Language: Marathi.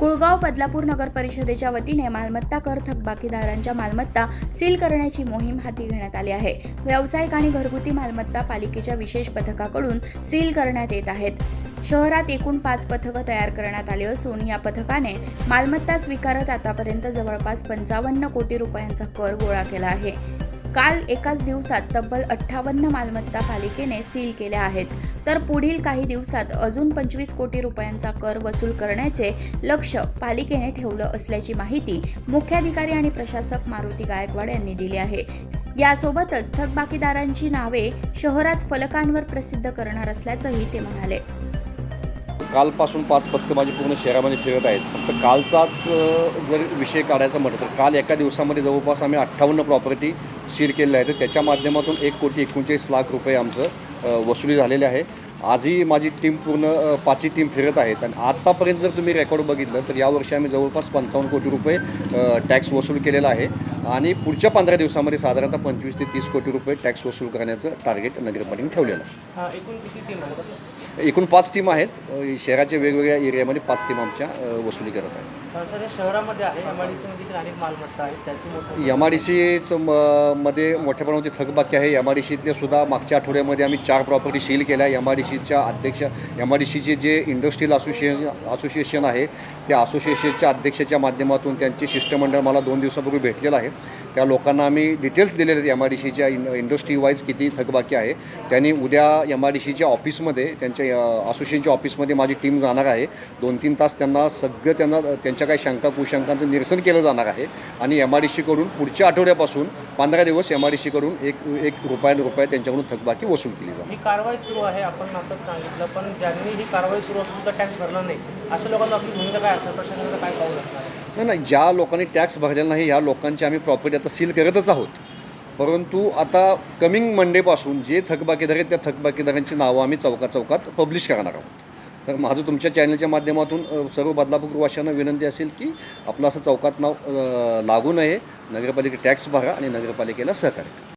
कुळगाव बदलापूर नगर परिषदेच्या वतीने मालमत्ता कर थकबाकीदारांच्या मालमत्ता सील करण्याची मोहीम हाती घेण्यात आली आहे. व्यावसायिक आणि घरगुती मालमत्ता पालिकेच्या विशेष पथकाकडून सील करण्यात येत आहेत. शहरात एकूण पाच पथकं तयार करण्यात आली असून या पथकाने मालमत्ता स्वीकारत आतापर्यंत जवळपास पंचावन्न कोटी रुपयांचा कर गोळा केला आहे. काल एकाच दिवसात तब्बल अठ्ठावन्न मालमत्ता पालिकेने सील केल्या आहेत. तर पुढील काही दिवसात अजून पंचवीस कोटी रुपयांचा कर वसूल करण्याचे लक्ष पालिकेने ठेवलं असल्याची माहिती मुख्याधिकारी आणि प्रशासक मारुती गायकवाड यांनी दिली आहे. यासोबतच थकबाकीदारांची नावे शहरात फलकांवर प्रसिद्ध करणार असल्याचंही ते म्हणाले. कालपासून पाच पथकं माझी पूर्ण शहरामध्ये फिरत आहेत. फक्त कालचाच जर विषय काढायचा म्हटलं तर काल एका दिवसामध्ये जवळपास आम्ही अठ्ठावन्न प्रॉपर्टी सील केलेल्या आहेत. तर त्याच्या माध्यमातून एक कोटी एकोणचाळीस लाख रुपये आमचं वसुली झालेले आहे. आजही माझी टीम पूर्ण पाचही टीम फिरत आहेत. आणि आत्तापर्यंत जर तुम्ही रेकॉर्ड बघितलं तर यावर्षी आम्ही जवळपास पंचावन्न कोटी रुपये टॅक्स वसूल केलेला आहे. आणि पुढच्या पंधरा दिवसामध्ये साधारणतः पंचवीस ते तीस कोटी रुपये टॅक्स वसूल करण्याचं टार्गेट नगरपालिकेने ठेवलेलं आहे. हा एकूण पाच टीम आहेत. शहराच्या वेगवेगळ्या एरियामध्ये पाच टीम आमच्या वसुली करत आहेत. सध्या शहरामध्ये आहे. एम आय डी सीचं मध्ये मोठ्या प्रमाणावरती थकबाकी आहे एम आर डी सीतल्या सुद्धा मागच्या आठवड्यामध्ये आम्ही चार प्रॉपर्टी सील केल्या. एम आर डी सीच्या अध्यक्ष एम आर डी सीचे जे इंडस्ट्रियल असोसिएशन असोसिएशन आहे त्या असोसिएशनच्या अध्यक्षाच्या माध्यमातून त्यांचे शिष्टमंडळ मला दोन दिवसापूर्वी भेटलेलं आहे. त्या लोकांना आम्ही डिटेल्स दिलेले आहेत. एम आय डी सीच्या इन इंडस्ट्री वाईज किती थकबाकी आहे. त्यांनी उद्या एम आय डी सीच्या ऑफिसमध्ये त्यांच्या असोसिएशनच्या ऑफिसमध्ये माझी टीम जाणार आहे. दोन तीन तास त्यांना सगळं त्यांना त्यांच्या काही शंका कुशंकांचं निरसन केलं जाणार आहे. आणि एम आय डी सीकडून पुढच्या आठवड्यापासून पंधरा दिवस एम आय डी सीकडून एक एक रुपया रुपये त्यांच्याकडून थकबाकी वसूल केली जाते ही कारवाई सुरू आहे आपण आताच सांगितलं पण ज्यांनी ही कारवाई सुरू असून टॅक्स भरला नाही. अशा लोकांना आपली भूमिका काय असेल प्रशासनाचं काय पाऊल असणार? नाही नाही ज्या लोकांनी टॅक्स भरलेला नाही ह्या लोकांची आम्ही प्रॉपर्टी आता सील करतच आहोत. परंतु आता कमिंग मंडेपासून जे थकबाकीदार आहेत त्या थकबाकीदारांची नावं आम्ही चौका चौकात पब्लिश करणार आहोत. तर माझं तुमच्या चॅनलच्या माध्यमातून सर्व बदलापूरवाशांना विनंती असेल की आपलं असं चौकात नाव लागू नये. नगरपालिका टॅक्स भरा आणि नगरपालिकेला सहकार्य